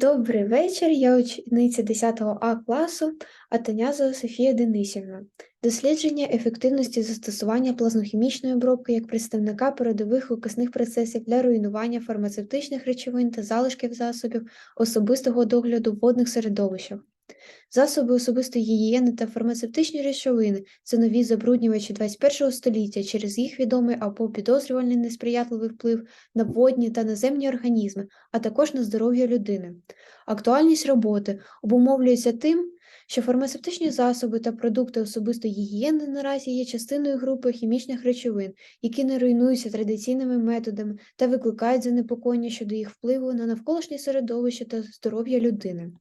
Добрий вечір. Я учениця 10 А класу Атанязова Софія Денисівна. Дослідження ефективності застосування плазмохімічної обробки як представника передових викисних процесів для руйнування фармацевтичних речовин та залишків засобів особистого догляду в водних середовищах. Засоби особистої гігієни та фармацевтичні речовини це нові забруднювачі 21 століття через їх відомий або підозрювальний несприятливий вплив на водні та наземні організми, а також на здоров'я людини. Актуальність роботи обумовлюється тим, що фармацевтичні засоби та продукти особистої гігієни наразі є частиною групи хімічних речовин, які не руйнуються традиційними методами та викликають занепокоєння щодо їх впливу на навколишнє середовище та здоров'я людини.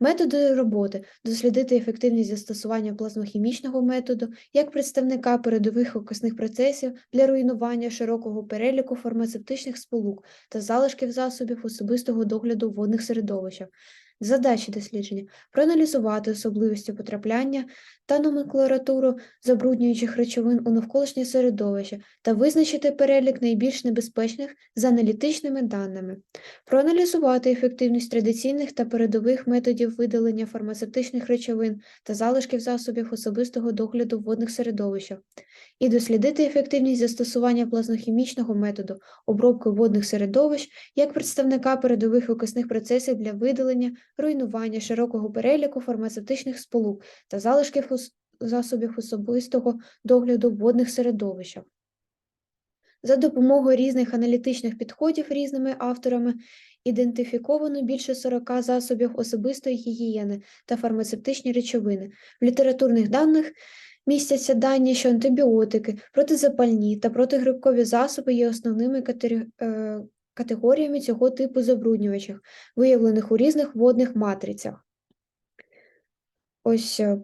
Методи роботи дослідити ефективність застосування плазмохімічного методу як представника передових окисних процесів для руйнування широкого переліку фармацевтичних сполук та залишків засобів особистого догляду в водних середовищах. Задачі дослідження проаналізувати особливості потрапляння та номенклатуру забруднюючих речовин у навколишнє середовище та визначити перелік найбільш небезпечних за аналітичними даними, проаналізувати ефективність традиційних та передових методів видалення фармацевтичних речовин та залишків засобів особистого догляду в водних середовищах, і дослідити ефективність застосування плазмохімічного методу обробки водних середовищ як представника передових окисних процесів для видалення, руйнування широкого переліку фармацевтичних сполук та залишків засобів особистого догляду в водних середовищах. За допомогою різних аналітичних підходів різними авторами ідентифіковано більше 40 засобів особистої гігієни та фармацевтичні речовини. В літературних даних містяться дані, що антибіотики, протизапальні та протигрибкові засоби є основними катері- е, категоріями цього типу забруднювачів, виявлених у різних водних матрицях. Ось е,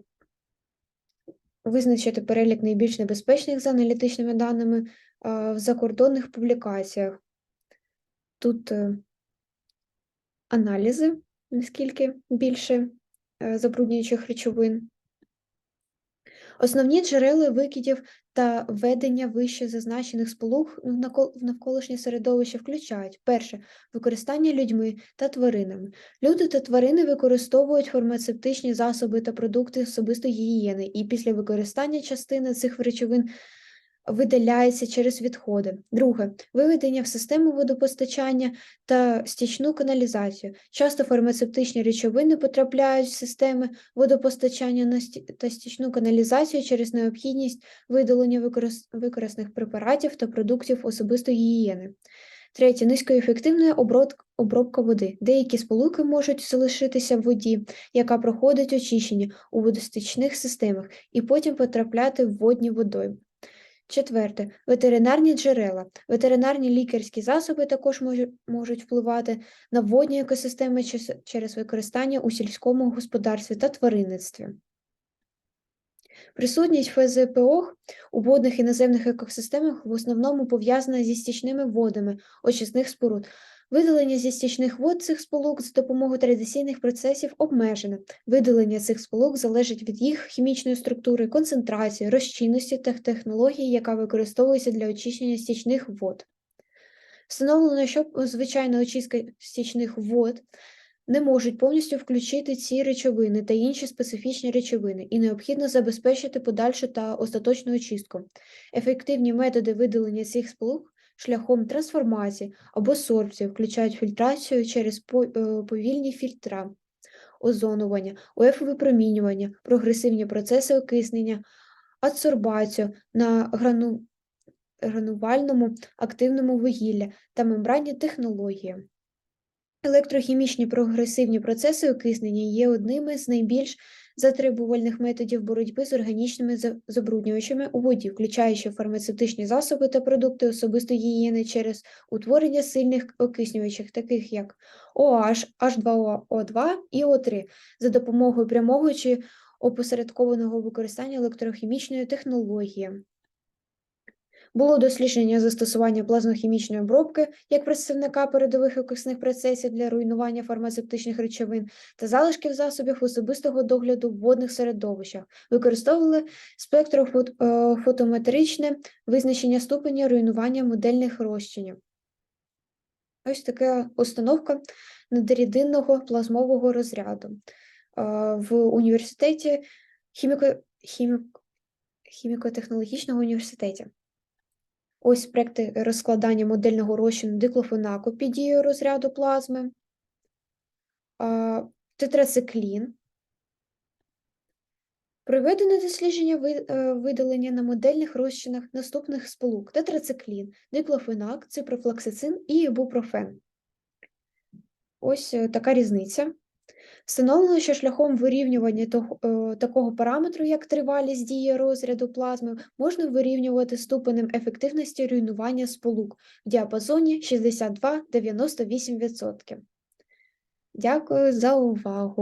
визначити перелік найбільш небезпечних за аналітичними даними в закордонних публікаціях. Тут е, аналізи, наскільки більше е, забруднюючих речовин. Основні джерела викидів та введення вище зазначених сполук в навколишнє середовище включають перше використання людьми та тваринами. Люди та тварини використовують фармацевтичні засоби та продукти особистої гігієни, і після використання частини цих речовин видаляється через відходи. Друге виведення в систему водопостачання та стічну каналізацію. Часто фармацевтичні речовини потрапляють в системи водопостачання та стічну каналізацію через необхідність видалення викорис- викорисних препаратів та продуктів особистої гігієни. Третє низькоефективна обробка води. Деякі сполуки можуть залишитися в воді, яка проходить очищення у водостічних системах, і потім потрапляти в водні водойми. Четверте ветеринарні джерела. Ветеринарні лікарські засоби також можуть впливати на водні екосистеми через використання у сільському господарстві та тваринництві. Присутність ФЗПО у водних і наземних екосистемах в основному пов'язана зі стічними водами очисних споруд. Видалення зі стічних вод цих сполук з допомогою традиційних процесів обмежене. Видалення цих сполук залежить від їх хімічної структури, концентрації, розчинності та технології, яка використовується для очищення стічних вод. Встановлено, що звичайна очистка стічних вод не можуть повністю включити ці речовини та інші специфічні речовини, і необхідно забезпечити подальшу та остаточну очистку. Ефективні методи видалення цих сполук шляхом трансформації або сорбції включають фільтрацію через е, повільні фільтра, озонування, УФ-випромінювання, прогресивні процеси окиснення, адсорбацію на грану... гранувальному активному вугілля та мембранні технології. Електрохімічні прогресивні процеси окиснення є одними з найбільш затребувальних методів боротьби з органічними забруднювачами у воді, включаючи фармацевтичні засоби та продукти особистої гігієни через утворення сильних окиснювачів, таких як OH, H2O2 і O3, за допомогою прямого чи опосередкованого використання електрохімічної технології. Було дослідження застосування плазмохімічної обробки як представника передових окисних процесів для руйнування фармацевтичних речовин та залишків засобів особистого догляду в водних середовищах. Використовували спектрофотометричне визначення ступеня руйнування модельних розчинів. Ось така установка надрідинного плазмового розряду е, в університеті хіміко, хімік, хіміко-технологічного університеті. Ось проекти розкладання модельного розчину диклофенаку під дією розряду плазми, тетрациклін. Проведено дослідження е, видалення на модельних розчинах наступних сполук: тетрациклін, диклофенак, ципрофлоксацин і ібупрофен. Ось е, така різниця. Встановлено, що шляхом вирівнювання е, такого параметру, як тривалість дії розряду плазми, можна вирівнювати ступенем ефективності руйнування сполук в діапазоні 62-98%. Дякую за увагу.